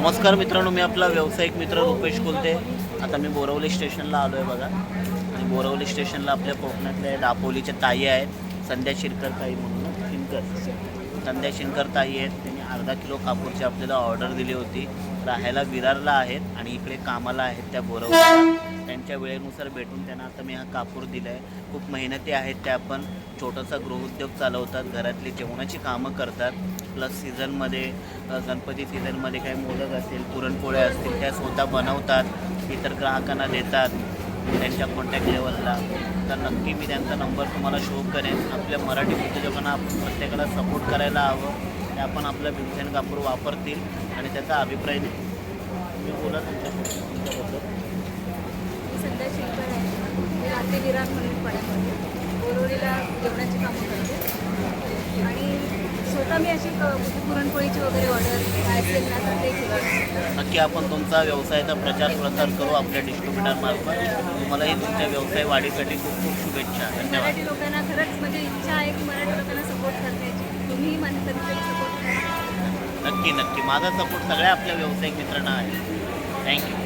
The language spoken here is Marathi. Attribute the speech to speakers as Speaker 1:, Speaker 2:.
Speaker 1: नमस्कार मित्रांनो मी आपला व्यावसायिक मित्र रुपेश कोलते. आता मी बोरवली स्टेशनला आलो आहे बघा. आणि बोरवली स्टेशनला आपल्या कोकणातल्या दापोलीच्या ताई आहेत. संध्या शिरकर ताई म्हणून ना? शिनकर संध्या ताई आहेत त्यांनी अर्धा किलो कापूरची आपल्याला ऑर्डर दिली होती. राहायला विरारला आहेत आणि इकडे कामाला आहेत त्या बोरवलीला. त्यांच्या वेळेनुसार भेटून त्यांना आता मी हा कापूर दिला आहे खूप मेहनती आहेत त्या पण. छोटासा गृहउद्योग चालवतात. घरातली जेवणाची कामं करतात. प्लस सीझनमध्ये गणपती सीझनमध्ये काही मोदक असतील पुरणपोळ्या असतील त्या स्वतः बनवतात. इतर ग्राहकांना देतात. त्यांच्या कॉन्टॅक्ट लेवलला तर नक्की मी त्यांचा नंबर तुम्हाला शो करेन. आपल्या मराठी उद्योजकांना आपण प्रत्येकाला सपोर्ट करायला हवं. ते आपण आपलं भीमसेन कापूर वापरतील आणि त्याचा अभिप्राय देतील. मी बोला तुमच्या तुमच्याबद्दल.
Speaker 2: सध्या शिल्पर आहे मी रात्री विरार म्हणून पड्यामध्ये बोरोलीला जेवणाची कामं करते. आणि स्वतः मी अशी पुरणपोळीची वगैरे ऑर्डर काय असेल ना
Speaker 1: नक्की आपण तुमचा व्यवसायाचा प्रचार प्रसार करू आपल्या डिस्ट्रीब्युटरमार्फत तुम्हालाही तुमच्या व्यवसाय वाढीसाठी खूप खूप शुभेच्छा. धन्यवाद.
Speaker 2: लोकांना खरंच म्हणजे इच्छा आहे की मराठी लोकांना सपोर्ट करण्याची. तुम्हीही मला कधीतरी सपोर्ट करा.
Speaker 1: नक्की नक्की. माझा सपोर्ट सगळ्या आपल्या व्यावसायिक मित्रांना आहे. थँक्यू